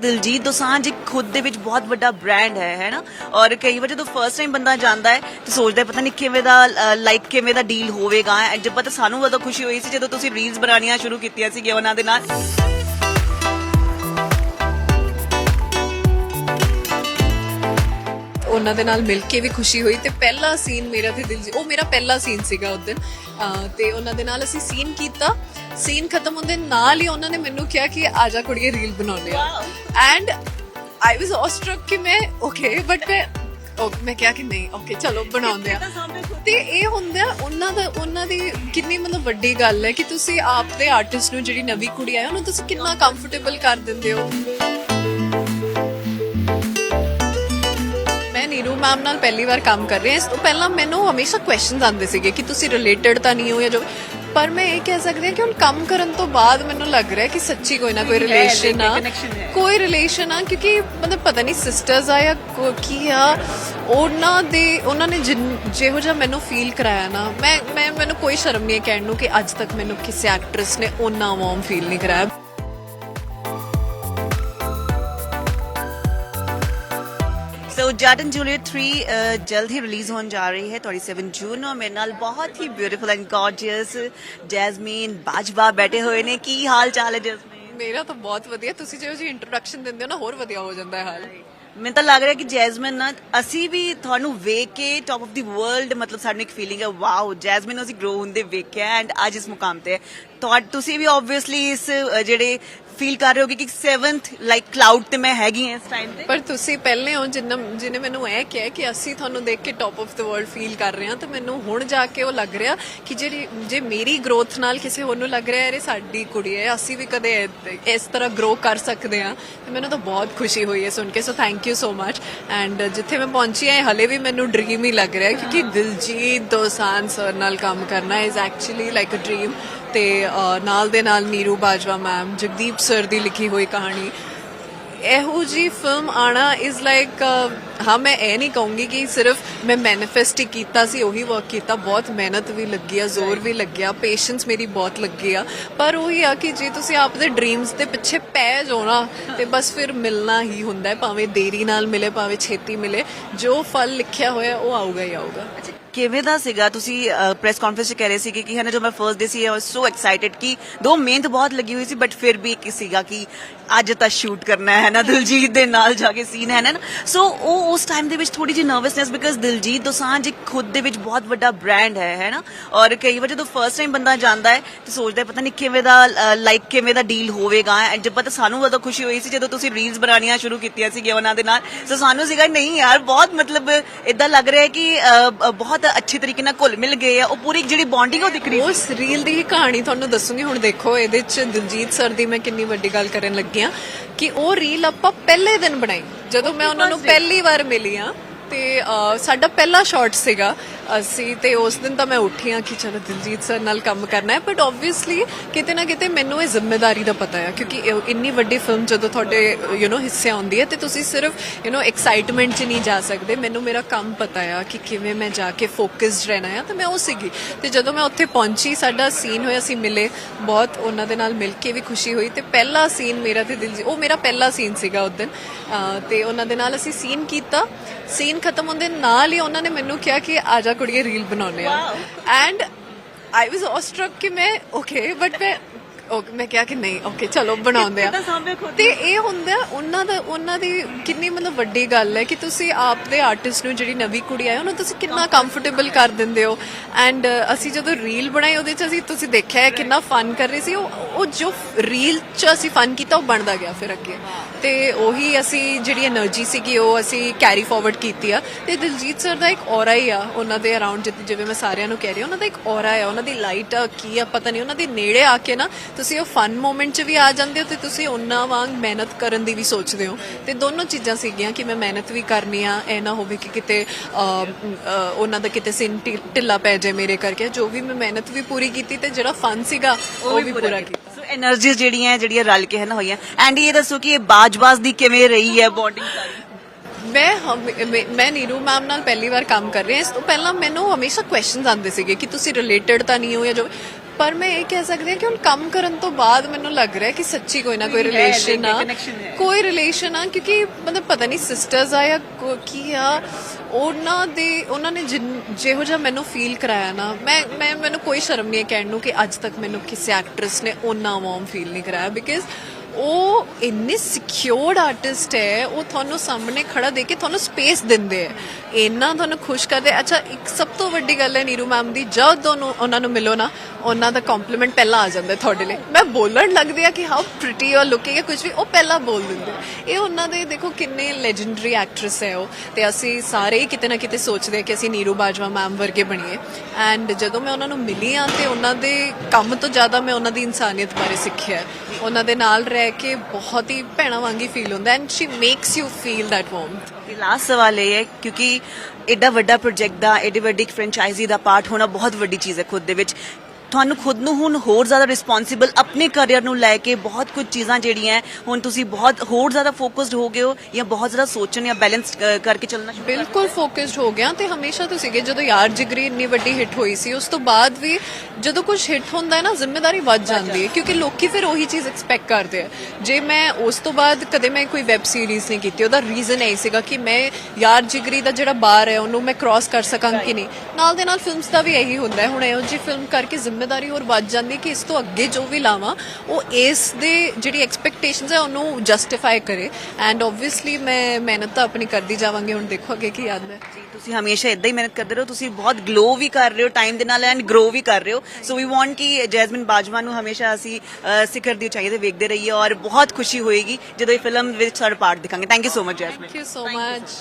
ਦਿਲਜੀਤ ਦੋਸਾਂਝ ਖੁਦ ਦੇ ਵਿੱਚ ਬਹੁਤ ਵੱਡਾ ਬ੍ਰਾਂਡ ਹੈ ਹੈ ਔਰ ਕਈ ਵਾਰ ਜਦੋਂ ਫਰਸਟ ਟਾਈਮ ਬੰਦਾ ਜਾਂਦਾ ਹੈ, ਤੇ ਸੋਚਦਾ ਹੈ ਪਤਾ ਨਹੀਂ ਕਿਵੇਂ ਦਾ ਲਾਈਕ ਕਿਵੇਂ ਦਾ ਡੀਲ ਹੋਵੇਗਾ। ਐਂਡ ਜਦ ਪਤਾ ਸਾਨੂੰ ਉਦੋਂ ਖੁਸ਼ੀ ਹੋਈ ਸੀ ਜਦੋਂ ਤੁਸੀਂ ਰੀਲਸ ਬਣਾਉਣੀਆਂ ਸ਼ੁਰੂ ਕੀਤੀਆਂ ਸੀ ਉਹਨਾਂ ਦੇ ਨਾਲ। ਉਹਨਾਂ ਦੇ ਨਾਲ ਮਿਲ ਕੇ ਵੀ ਖੁਸ਼ੀ ਹੋਈ ਤੇ ਪਹਿਲਾ ਸੀਨ ਮੇਰਾ ਤੇ ਦਿਲ ਉਹ ਮੇਰਾ ਪਹਿਲਾ ਸੀਨ ਸੀਗਾ ਉਸ ਦਿਨ। ਤੇ ਉਹਨਾਂ ਦੇ ਨਾਲ ਅਸੀਂ ਸੀਨ ਕੀਤਾ। ਸੀਨ ਖਤਮ ਹੁੰਦੇ ਨਾਲ ਹੀ ਉਹਨਾਂ ਨੇ ਮੈਨੂੰ ਕਿਹਾ ਕਿ ਆ ਜਾ ਕੁੜੀਏ ਰੀਲ ਬਣਾਉਂਦੇ ਆ। ਐਂਡ ਆਈ ਵਾਸ ਆਸਟਰਕ ਕਿ ਮੈਂ ਓਕੇ ਬਟ ਮੈਂ ਮੈਂ ਕਿਹਾ ਕਿ ਨਹੀਂ ਓਕੇ ਚਲੋ ਬਣਾਉਂਦੇ ਆ। ਤੇ ਇਹ ਹੁੰਦਾ ਉਹਨਾਂ ਦਾ ਉਹਨਾਂ ਦੀ ਕਿੰਨੀ ਮਤਲਬ ਵੱਡੀ ਗੱਲ ਹੈ ਕਿ ਤੁਸੀਂ ਆਪ ਦੇ ਆਰਟਿਸਟ ਨੂੰ ਜਿਹੜੀ ਨਵੀਂ ਕੁੜੀ ਆਏ ਉਹਨੂੰ ਤੁਸੀਂ ਕਿੰਨਾ ਕੰਫਰਟੇਬਲ ਕਰ ਦਿੰਦੇ ਹੋ? ਮੈਮ ਨਾਲ ਪਹਿਲੀ ਵਾਰ ਕੰਮ ਕਰ ਰਹੀ ਹਾਂ ਇਸ ਤੋਂ ਪਹਿਲਾਂ ਮੈਨੂੰ ਹਮੇਸ਼ਾ ਕੁਐਸਚਨਸ ਆਉਂਦੇ ਸੀਗੇ ਕਿ ਤੁਸੀਂ ਰਿਲੇਟਡ ਤਾਂ ਨਹੀਂ ਹੋ ਜਾਂ ਜੋ ਪਰ ਮੈਂ ਇਹ ਕਹਿ ਸਕਦੀ ਹਾਂ ਕਿ ਹੁਣ ਕੰਮ ਕਰਨ ਤੋਂ ਬਾਅਦ ਮੈਨੂੰ ਲੱਗ ਰਿਹਾ ਕਿ ਸੱਚੀ ਕੋਈ ਨਾ ਕੋਈ ਰਿਲੇਸ਼ਨ ਆ। ਕੋਈ ਰਿਲੇਸ਼ਨ ਆ ਕਿਉਂਕਿ ਮਤਲਬ ਪਤਾ ਨਹੀਂ ਸਿਸਟਰਸ ਆ ਜਾਂ ਕੋ- ਆ। ਉਹਨਾਂ ਦੇ ਉਹਨਾਂ ਨੇ ਜਿਹੋ ਜਿਹਾ ਮੈਨੂੰ ਫੀਲ ਕਰਾਇਆ ਨਾ ਮੈਂ ਮੈਂ ਮੈਨੂੰ ਕੋਈ ਸ਼ਰਮ ਨਹੀਂ ਹੈ ਕਹਿਣ ਨੂੰ ਕਿ ਅੱਜ ਤੱਕ ਮੈਨੂੰ ਕਿਸੇ ਐਕਟਰੈਸ ਨੇ ਉਹਨਾਂ ਵਾਰਮ ਫੀਲ ਨਹੀਂ ਕਰਾਇਆ। ਜਾਰਡਨ ਜੂਲੀਅਟ 3 ਜਲਦ ਹੀ ਰਿਲੀਜ਼ ਹੋਣ ਜਾ ਰਹੀ ਹੈ 27 ਜੂਨ ਨੂੰ ਮੇਰੇ ਨਾਲ ਬਹੁਤ ਹੀ beautiful and gorgeous Jasmine Bajwa ਬੈਠੇ ਹੋਏ ਨੇ ਕੀ ਹਾਲ ਚਾਲ ਹੈ ਜੈਸਮੀਨ ਮੇਰਾ ਤਾਂ ਬਹੁਤ ਵਧੀਆ ਤੁਸੀਂ ਜਦੋਂ ਜੀ ਇੰਟਰੋਡਕਸ਼ਨ ਦਿੰਦੇ ਹੋ ਨਾ ਹੋਰ ਵਧੀਆ ਹੋ ਜਾਂਦਾ ਹੈ ਹਾਲ ਮੈਨੂੰ ਤਾਂ ਲੱਗ ਰਿਹਾ ਕਿ ਜੈਸਮਿਨ ਨਾ ਅਸੀਂ ਵੀ ਤੁਹਾਨੂੰ ਵੇਖ ਕੇ ਟਾਪ ਆਫ ਦੀ ਵਰਲਡ ਮਤਲਬ ਸਾਨੂੰ ਇੱਕ ਫੀਲਿੰਗ ਹੈ ਵਾਓ ਜੈਸਮਿਨ ਨੂੰ ਅਸੀਂ ਗਰੋ ਹੁੰਦੇ ਵੇਖਿਆ ਐਂਡ ਅੱਜ ਇਸ ਮੁਕਾਮ ਤੇ ਹੈ। ਤੁਸੀਂ ਵੀ ਆਬਵੀਅਸਲੀ ਇਸ ਅ, ਜਿਹੜੇ ਫੀਲ ਕਰ ਰਹੇ ਹੋਗੇ ਕਿ 7th ਲਾਈਕ ਕਲਾਊਡ ਤੇ ਮੈਂ ਹੈਗੀ ਹਾਂ ਇਸ ਟਾਈਮ ਤੇ ਪਰ ਤੁਸੀਂ ਪਹਿਲੇ ਹੋ ਜਿੰਨਾ ਜਿਹਨੇ ਮੈਨੂੰ ਇਹ ਕਿਹਾ ਕਿ ਅਸੀਂ ਤੁਹਾਨੂੰ ਦੇਖ ਕੇ top of the world feel ਕਰ ਰਹੇ ਹਾਂ ਤੇ ਮੈਨੂੰ ਹੁਣ ਜਾ ਕੇ ਉਹ ਲੱਗ ਰਿਹਾ ਕਿ ਜਿਹੜੀ ਜੇ ਮੇਰੀ ਗਰੋਥ ਨਾਲ ਕਿਸੇ ਹੋਰ ਨੂੰ ਲੱਗ ਰਿਹਾ ਯਾਰ ਸਾਡੀ ਕੁੜੀ ਹੈ ਅਸੀਂ ਵੀ ਕਦੇ ਇ- ਇਸ ਤਰ੍ਹਾਂ ਗਰੋ ਕਰ ਸਕਦੇ ਹਾਂ ਤੇ ਮੈਨੂੰ ਤਾਂ ਬਹੁਤ ਖੁਸ਼ੀ ਹੋਈ ਹੈ ਸੁਣ ਕੇ so thank you you so much and ਜਿੱਥੇ ਮੈਂ ਪਹੁੰਚੀ ਹਾਂ ਹਲੇ ਵੀ ਮੈਨੂੰ ਡ੍ਰੀਮ ਹੀ ਲੱਗ ਰਿਹਾ ਕਿਉਂਕਿ ਦਿਲਜੀਤ ਦੋਸਾਨ ਸਰ ਨਾਲ ਕੰਮ ਕਰਨਾ is actually like a dream ਤੇ ਨਾਲ ਦੇ ਨਾਲ ਨੀਰੂ ਬਾਜਵਾ ਮੈਮ ਜਗਦੀਪ ਸਰ ਦੀ ਲਿਖੀ ਹੋਈ ਕਹਾਣੀ ਇਹੋ ਜੀ ਫਿਲਮ ਆਣਾ ਇਜ਼ ਲਾਈਕ ਹਾਂ, ਮੈਂ ਇਹ ਨਹੀਂ ਕਹੂੰਗੀ ਕਿ ਸਿਰਫ ਮੈਂ ਮੈਨੀਫੈਸਟ ਹੀ ਕੀਤਾ ਸੀ, ਉਹੀ ਵਰਕ ਕੀਤਾ, ਬਹੁਤ ਮਿਹਨਤ ਵੀ ਲੱਗੀ ਆ, ਜ਼ੋਰ ਵੀ ਲੱਗਿਆ ਪੇਸ਼ੈਂਸ ਮੇਰੀ ਬਹੁਤ ਲੱਗੀ ਆ। ਪਰ ਉਹੀ ਆ ਕਿ ਜੇ ਤੁਸੀਂ ਆਪਦੇ ਡ੍ਰੀਮਸ ਦੇ ਪਿੱਛੇ ਪੈ ਜਾਓ ਨਾ, ਤੇ ਬਸ ਫਿਰ ਮਿਲਣਾ ਹੀ ਹੁੰਦਾ ਹੈ, ਭਾਵੇਂ ਦੇਰੀ ਨਾਲ ਮਿਲੇ, ਭਾਵੇਂ ਛੇਤੀ ਮਿਲੇ, ਜੋ ਫਲ ਲਿਖਿਆ ਹੋਇਆ ਉਹ ਆਊਗਾ ਹੀ ਆਊਗਾ। ਕਿਵੇਂ ਦਾ ਸੀਗਾ? ਤੁਸੀਂ ਪ੍ਰੈਸ ਕਾਨਫਰੰਸ 'ਚ ਕਹਿ ਰਹੇ ਸੀਗੇ ਕਿ ਹਨਾ ਜੋ ਮੈਂ ਫਰਸਟ ਡੇ ਸੀ ਆਈ ਵਾਸ ਸੋ ਐਕਸਾਈਟਿਡ ਕਿ ਦੋ ਮਿਹਨਤ ਬਹੁਤ ਲੱਗੀ ਹੋਈ ਸੀ ਬਟ ਫਿਰ ਵੀ ਇੱਕ ਸੀਗਾ ਕਿ ਅੱਜ ਤਾਂ ਸ਼ੂਟ ਕਰਨਾ ਹੈ ਨਾ ਦਿਲਜੀਤ ਦੇ ਨਾਲ ਜਾ ਕੇ ਸੀਨ ਹੈ ਨਾ ਸੋ ਉਹ ਉਸ ਟਾਈਮ ਦੇ ਵਿੱਚ ਥੋੜੀ ਜਿਹੀ ਨਰਵਸਨੈਸ ਬਿਕਾਜ਼ ਦਿਲਜੀਤ ਦੋਸਾਂਝ ਖੁਦ ਦੇ ਵਿੱਚ ਬਹੁਤ ਵੱਡਾ ਬ੍ਰਾਂਡ ਹੈ ਹੈ ਨਾ? ਔਰ ਕਈ ਵਾਰ ਜਦੋਂ ਫਰਸਟ ਟਾਈਮ ਬੰਦਾ ਜਾਂਦਾ ਹੈ ਤੇ ਸੋਚਦਾ ਪਤਾ ਨਹੀਂ ਕਿਵੇਂ ਦਾ ਲਾਈਕ ਕਿਵੇਂ ਦਾ ਡੀਲ ਹੋਵੇਗਾ। ਐਂਡ ਜਦ ਪਤਾ ਸਾਨੂੰ ਉਦੋਂ ਖੁਸ਼ੀ ਹੋਈ ਸੀ ਜਦੋਂ ਤੁਸੀਂ ਰੀਲਸ ਬਣਾਉਣੀਆਂ ਸ਼ੁਰੂ ਕੀਤੀਆਂ ਸੀ ਉਹਨਾਂ ਦੇ ਨਾਲ ਸੋ ਸਾਨੂੰ ਸੀਗਾ ਨਹੀਂ ਯਾਰ ਬਹੁਤ ਮਤਲਬ ਇਦਾਂ ਲੱਗ ਰਿਹਾ ਹੈ ਕਿ ਅ, ਅ, ਬਹੁਤ ਅੱਛੇ ਤਰੀਕੇ ਨਾਲ ਘੁਲ ਮਿਲ ਗਏ ਆ ਉਹ ਪੂਰੀ ਜਿਹੜੀ ਬੌਂਡਿੰਗ ਉਹ ਦਿਖ ਰਹੀ ਸੀ ਉਸ ਰੀਲ ਦੀ ਕਹਾਣੀ ਤੁਹਾਨੂੰ ਦੱਸੂਗੀ ਹੁਣ ਦੇਖੋ ਇਹਦੇ ਚ ਦਿਲਜੀਤ ਸਰ ਦੀ ਮੈਂ ਕਿੰਨੀ ਵੱਡੀ ਗੱਲ ਕਰਨ ਲੱਗੀ ਆ ਕਿ ਉਹ ਰੀਲ ਆਪਾਂ ਪਹਿਲੇ ਦਿਨ ਬਣਾਈ। ਜਦੋਂ ਮੈਂ ਉਹਨਾਂ ਨੂੰ ਪਹਿਲੀ ਵਾਰ ਮਿਲੀ ਆ ਤੇ ਸਾਡਾ ਪਹਿਲਾ ਸ਼ਾਟ ਸੀਗਾ ਅਸੀਂ ਤੇ ਉਸ ਦਿਨ ਤਾਂ ਮੈਂ ਉੱਠੀ ਆ ਕਿ ਚਲੋ ਦਿਲਜੀਤ ਸਰ ਨਾਲ ਕੰਮ ਕਰਨਾ ਹੈ ਬਟ ਆਬਵੀਅਸਲੀ ਕਿਤੇ ਨਾ ਕਿਤੇ ਮੈਨੂੰ ਇਹ ਜ਼ਿੰਮੇਵਾਰੀ ਦਾ ਪਤਾ ਹੈ ਕਿਉਂਕਿ ਇਹ ਇੰਨੀ ਵੱਡੀ ਫਿਲਮ ਜਦੋਂ ਤੁਹਾਡੇ ਯੂ نو ਹਿੱਸੇ ਆਉਂਦੀ ਹੈ ਤੇ ਤੁਸੀਂ ਸਿਰਫ ਯੂ نو ਐਕਸਾਈਟਮੈਂਟ 'ਚ ਨਹੀਂ ਜਾ ਸਕਦੇ ਮੈਨੂੰ ਮੇਰਾ ਕੰਮ ਪਤਾ ਆ ਕਿ ਕਿਵੇਂ ਮੈਂ ਜਾ ਕੇ ਫੋਕਸਡ ਰਹਿਣਾ ਆ ਤੇ ਮੈਂ ਉਹ ਸੀਗੀ ਤੇ ਜਦੋਂ ਮੈਂ ਉੱਥੇ ਪਹੁੰਚੀ ਸਾਡਾ ਸੀਨ ਹੋਇਆ ਸੀ ਮਿਲੇ ਬਹੁਤ ਉਹਨਾਂ ਦੇ ਨਾਲ ਮਿਲ ਕੇ ਵੀ ਖੁਸ਼ੀ ਹੋਈ ਤੇ ਪਹਿਲਾ ਸੀਨ ਮੇਰਾ ਤੇ ਦਿਲ ਉਹ ਮੇਰਾ ਪਹਿਲਾ ਸੀਨ ਸੀਗਾ ਉਸ ਦਿਨ ਅਹ ਤੇ ਉਹਨਾਂ ਦੇ ਨਾਲ ਅਸੀਂ ਸੀਨ ਕੀਤਾ ਸੀਨ ਖਤਮ ਹੁੰਦੇ ਨਾਲ ਹੀ ਉਹਨਾਂ ਨੇ ਮੈਨੂੰ ਕਿਹਾ ਕਿ ਆ ਜਾ ਕੁੜੀਏ ਰੀਲ ਬਣਾਉਣੇ ਆ। ਐਂਡ ਆਈ ਵਾਸ ਆਸਟਰਕ ਕਿ ਮੈਂ ਓਕੇ ਬਟ ਮੈਂ ਓਕੇ ਮੈਂ ਕਿਹਾ ਕਿ ਨਹੀਂ ਓਕੇ ਚਲੋ ਬਣਾਉਂਦੇ ਆ। ਤੇ ਇਹ ਹੁੰਦਾ ਉਹਨਾਂ ਦਾ ਉਹਨਾਂ ਦੀ ਕਿੰਨੀ ਮਤਲਬ ਵੱਡੀ ਗੱਲ ਹੈ ਕਿ ਤੁਸੀਂ ਆਪ ਦੇ ਆਰਟਿਸਟ ਨੂੰ ਜਿਹੜੀ ਨਵੀਂ ਕੁੜੀ ਆਏ ਉਹਨੂੰ ਤੁਸੀਂ ਕਿੰਨਾ ਕੰਫਰਟੇਬਲ ਕਰ ਦਿੰਦੇ ਹੋ? ਐਂਡ ਅਸੀਂ ਜਦੋਂ ਰੀਲ ਬਣਾਈ ਉਹਦੇ 'ਚ ਅਸੀਂ ਤੁਸੀਂ ਦੇਖਿਆ ਹੈ ਕਿੰਨਾ ਫਨ ਕਰ ਰਹੇ ਸੀ। ਉਹ ਜੋ ਰੀਲ 'ਚ ਅਸੀਂ ਫਨ ਕੀਤਾ ਉਹ ਬਣਦਾ ਗਿਆ ਫਿਰ ਅੱਗੇ। ਤੇ ਉਹੀ ਅਸੀਂ ਜਿਹੜੀ એનર્ਜੀ ਸੀਗੀ ਉਹ ਅਸੀਂ ਕੈਰੀ ਫਾਰਵਰਡ ਕੀਤੀ ਆ। ਤੇ ਦਿਲਜੀਤ ਸਰ ਦਾ ਇੱਕ ਔਰਾ ਹੀ ਆ ਉਹਨਾਂ ਦੇ ਅਰਾਊਂਡ ਜਿਵੇਂ ਮੈਂ ਸਾਰਿਆਂ ਨੂੰ ਕਹਿ ਰਹੀ ਹਾਂ ਉਹਨਾਂ ਦਾ ਇੱਕ ਔਰਾ ਆ ਉਹਨਾਂ ਦੀ ਲਾਈਟ ਕੀ ਆ ਪਤਾ ਨਹੀਂ ਉਹਨਾਂ ਦੇ ਨੇੜੇ ਆ ਕੇ ਨਾ ਤੁਸੀਂ ਉਹ ਫਨ ਮੂਮੈਂਟ 'ਚ ਵੀ ਆ ਜਾਂਦੇ ਹੋ ਤੇ ਤੁਸੀਂ ਉਹਨਾਂ ਵਾਂਗ ਮਿਹਨਤ ਕਰਨ ਦੀ ਵੀ ਸੋਚਦੇ ਹੋ। ਤੇ ਦੋਨੋਂ ਚੀਜ਼ਾਂ ਸੀਗੀਆਂ ਕਿ ਮੈਂ ਮਿਹਨਤ ਵੀ ਕਰਨੀ ਆ ਇਹ ਨਾ ਹੋਵੇ ਕਿ ਕਿਤੇ ਉਹਨਾਂ ਦਾ ਕਿਤੇ ਸਿਨ ਢਿੱਲਾ ਪੈ ਜਾਏ ਮੇਰੇ ਕਰਕੇ। ਜੋ ਵੀ ਮੈਂ ਮਿਹਨਤ ਵੀ ਪੂਰੀ ਕੀਤੀ ਤੇ ਜਿਹੜਾ ਫਨ ਸੀਗਾ ਉਹ ਵੀ ਪੂਰਾ ਕੀਤਾ। ਸੋ ਜਿਹੜੀਆਂ ਜਿਹੜੀਆਂ ਰਲ ਕੇ ਹਨ ਹੋਈਆਂ। ਐਂਡ ਇਹ ਦੱਸੋ ਕਿ ਇਹ ਬਾਜਬਾਜ਼ ਦੀ ਕਿਵੇਂ ਰਹੀ ਹੈ ਬੋਡੀ ਮੈਂ ਮੈਂ ਨੀਰੂ ਮੈਮ ਨਾਲ ਪਹਿਲੀ ਵਾਰ ਕੰਮ ਕਰ ਰਹੀ ਹਾਂ। ਇਸ ਤੋਂ ਪਹਿਲਾਂ ਮੈਨੂੰ ਹਮੇਸ਼ਾ ਕੁਐਸਚਨਸ ਆਉਂਦੇ ਸੀਗੇ ਕਿ ਤੁਸੀਂ ਰਿਲੇਟਡ ਤਾਂ ਨਹੀਂ ਹੋ ਜਾਂ ਜੋ ਪਰ ਮੈਂ ਇਹ ਕਹਿ ਸਕਦੀ ਹਾਂ ਕਿ ਹੁਣ ਕੰਮ ਕਰਨ ਤੋਂ ਬਾਅਦ ਮੈਨੂੰ ਲੱਗ ਰਿਹਾ ਕਿ ਸੱਚੀ ਕੋਈ ਨਾ ਕੋਈ ਰਿਲੇਸ਼ਨ ਆ। ਕੋਈ ਰਿਲੇਸ਼ਨ ਆ ਕਿਉਂਕਿ ਮਤਲਬ ਪਤਾ ਨਹੀਂ ਸਿਸਟਰਸ ਆ ਜਾਂ ਕੋ- ਆ। ਉਹਨਾਂ ਦੇ ਉਹਨਾਂ ਨੇ ਜਿਹੋ ਜਿਹਾ ਮੈਨੂੰ ਫੀਲ ਕਰਾਇਆ ਨਾ ਮੈਂ ਮੈਂ ਮੈਨੂੰ ਕੋਈ ਸ਼ਰਮ ਨਹੀਂ ਹੈ ਕਹਿਣ ਨੂੰ ਕਿ ਅੱਜ ਤੱਕ ਮੈਨੂੰ ਕਿਸੇ ਐਕਟਰੈਸ ਨੇ ਉਹਨਾਂ ਵਾਰਮ ਫੀਲ ਨਹੀਂ ਕਰਾਇਆ ਬਿਕਾਜ਼ ਉਹ ਇੰਨੇ ਸਿਕਿਉਰਡ ਆਰਟਿਸਟ ਹੈ, ਉਹ ਤੁਹਾਨੂੰ ਸਾਹਮਣੇ ਖੜਾ ਦੇ ਕੇ ਤੁਹਾਨੂੰ ਸਪੇਸ ਦਿੰਦੇ ਹੈ। ਇੰਨਾ ਤੁਹਾਨੂੰ ਖੁਸ਼ ਕਰਦੇ ਅੱਛਾ, ਇੱਕ ਸਭ ਤੋਂ ਵੱਡੀ ਗੱਲ ਹੈ ਨੀਰੂ ਮੈਮ ਦੀ, ਜਦ ਤੁਹਾਨੂੰ ਉਹਨਾਂ ਨੂੰ ਮਿਲੋ ਨਾ, ਉਹਨਾਂ ਦਾ ਕੰਪਲੀਮੈਂਟ ਪਹਿਲਾਂ ਆ ਜਾਂਦਾ ਤੁਹਾਡੇ ਲਈ। ਮੈਂ ਬੋਲਣ ਲੱਗਦੀ ਆ ਕਿ ਹਾਊ ਪ੍ਰੀਟੀ ਔਰ ਲੁਕਿੰਗ ਹੈ ਕੁਝ ਵੀ, ਉਹ ਪਹਿਲਾਂ ਬੋਲ ਦਿੰਦੇ ਇਹ ਉਹਨਾਂ ਦੇ ਦੇਖੋ ਕਿੰਨੇ ਲੈਜੈਂਡਰੀ ਐਕਟਰੈਸ ਹੈ ਉਹ। ਤੇ ਅਸੀਂ ਸਾਰੇ ਹੀ ਕਿਤੇ ਨਾ ਕਿਤੇ ਸੋਚਦੇ ਹਾਂ ਕਿ ਅਸੀਂ ਨੀਰੂ ਬਾਜਵਾ ਮੈਮ ਵਰਗੇ ਬਣੀਏ। ਐਂਡ ਜਦੋਂ ਮੈਂ ਉਹਨਾਂ ਨੂੰ ਮਿਲੀ ਆ ਤੇ ਉਹਨਾਂ ਦੇ ਕੰਮ ਤੋਂ ਜ਼ਿਆਦਾ ਮੈਂ ਉਹਨਾਂ ਦੀ ਇਨਸਾਨੀਅਤ ਬਾਰੇ ਸਿੱਖਿਆ ਉਹਨਾਂ ਦੇ ਨਾਲ ਰਹਿ ਕੇ ਬਹੁਤ ਹੀ ਭੈਣਾ ਵਾਂਗੀ ਫੀਲ ਹੁੰਦਾ and she makes you feel that warmth ਤੇ ਲਾਸਟ ਸਵਾਲ ਇਹ ਹੈ ਕਿਉਂਕਿ ਐਡਾ ਵੱਡਾ ਪ੍ਰੋਜੈਕਟ ਦਾ, ਐਡੀ ਵੱਡੀ ਫਰੈਂਚਾਈਜ਼ੀ ਦਾ ਪਾਰਟ ਹੋਣਾ ਬਹੁਤ ਵੱਡੀ ਚੀਜ਼ ਹੈ ਖੁਦ ਦੇ ਵਿੱਚ। ਤੁਹਾਨੂੰ ਖੁਦ ਨੂੰ ਹੁਣ ਹੋਰ ਜ਼ਿਆਦਾ ਰਿਸਪੌਂਸਿਬਲ ਆਪਣੇ ਕੈਰੀਅਰ ਨੂੰ ਲੈ ਕੇ ਬਹੁਤ ਕੁਝ ਚੀਜ਼ਾਂ ਜਿਹੜੀਆਂ ਹੁਣ ਤੁਸੀਂ ਬਹੁਤ ਹੋਰ ਜ਼ਿਆਦਾ ਫੋਕਸਡ ਹੋ ਗਏ ਹੋ ਜਾਂ ਬਹੁਤ ਜ਼ਿਆਦਾ ਸੋਚਣ ਜਾਂ ਬੈਲੈਂਸ ਕਰਕੇ ਚੱਲਣਾ ਸ਼ੁਰੂ ਬਿਲਕੁਲ ਫੋਕਸਡ ਹੋ ਗਿਆ ਤੇ ਹਮੇਸ਼ਾ ਤੋਂ ਸੀਗੇ ਜਦੋਂ ਯਾਰ ਜਿਗਰੀ ਇੰਨੀ ਵੱਡੀ ਹਿੱਟ ਹੋਈ ਸੀ ਉਸ ਤੋਂ ਬਾਅਦ ਵੀ ਜਦੋਂ ਕੁਝ ਹਿੱਟ ਹੁੰਦਾ ਹੈ ਨਾ ਜ਼ਿੰਮੇਵਾਰੀ ਵੱਧ ਜਾਂਦੀ ਹੈ ਕਿਉਂਕਿ ਲੋਕੀ ਫਿਰ ਉਹੀ ਚੀਜ਼ ਐਕਸਪੈਕਟ ਕਰਦੇ ਆ। ਜੇ ਮੈਂ ਉਸ ਤੋਂ ਬਾਅਦ ਕਦੇ ਮੈਂ ਕੋਈ ਵੈਬ ਸੀਰੀਜ਼ ਨਹੀਂ ਕੀਤੀ ਉਹਦਾ ਰੀਜ਼ਨ ਇਹ ਸੀਗਾ ਕਿ ਮੈਂ ਯਾਰ ਜਿਗਰੀ ਦਾ ਜਿਹੜਾ ਬਾਰ ਹੈ ਉਹਨੂੰ ਮੈਂ ਕ੍ਰਾਸ ਕਰ ਸਕਾਂ ਕਿ ਨਹੀਂ। ਨਾਲ ਦੇ ਨਾਲ ਫਿਲਮਸ ਦਾ ਵੀ ਇਹੀ ਹੁੰਦਾ ਹੈ ਹੁਣ ਇਹੋ ਜਿਹੀ ਫਿਲਮ ਕਰਕੇ ਜ਼ਿੰਮੇਵਾਰੀ ਹੋਰ ਵੱਧ ਜਾਂਦੀ ਕਿ ਇਸ ਤੋਂ ਅੱਗੇ ਜੋ ਵੀ ਲਾਵਾਂ ਉਹ ਇਸ ਦੇ ਜਿਹੜੀ ਐਕਸਪੈਕਟੇਸ਼ਨਸ ਹੈ ਉਹਨੂੰ ਜਸਟੀਫਾਈ ਕਰੇ। ਐਂਡ ਆਬਵੀਅਸਲੀ ਮੈਂ ਮਿਹਨਤ ਤਾਂ ਆਪਣੀ ਕਰਦੀ ਜਾਵਾਂਗੀ ਹੁਣ ਦੇਖੋ ਅੱਗੇ ਕੀ ਆਉਂਦਾ ਹੈ। ਜੀ ਤੁਸੀਂ ਹਮੇਸ਼ਾ ਇਦਾਂ ਹੀ ਮਿਹਨਤ ਕਰਦੇ ਰਹੋ ਤੁਸੀਂ ਬਹੁਤ ਗਲੋ ਵੀ ਕਰ ਰਹੇ ਹੋ ਟਾਈਮ ਦੇ ਨਾਲ ਐਂਡ ਗਰੋ ਵੀ ਕਰ ਰਹੇ ਹੋ। ਸੋ ਵੀ ਵਾਂਟ ਕਿ ਜੈਸਮਿਨ ਬਾਜਵਾ ਨੂੰ ਹਮੇਸ਼ਾ ਅਸੀਂ ਸਿਖਰ ਦੀ ਉਚਾਈ ਤੇ ਵੇਖਦੇ ਰਹੀਏ ਔਰ ਬਹੁਤ ਖੁਸ਼ੀ ਹੋਏਗੀ ਜਦੋਂ ਇਹ ਫਿਲਮ ਵਿੱਚ ਸਾਡਾ part ਦਿਖਾਂਗੇ। Thank you so much Jasmin. Thank you so much.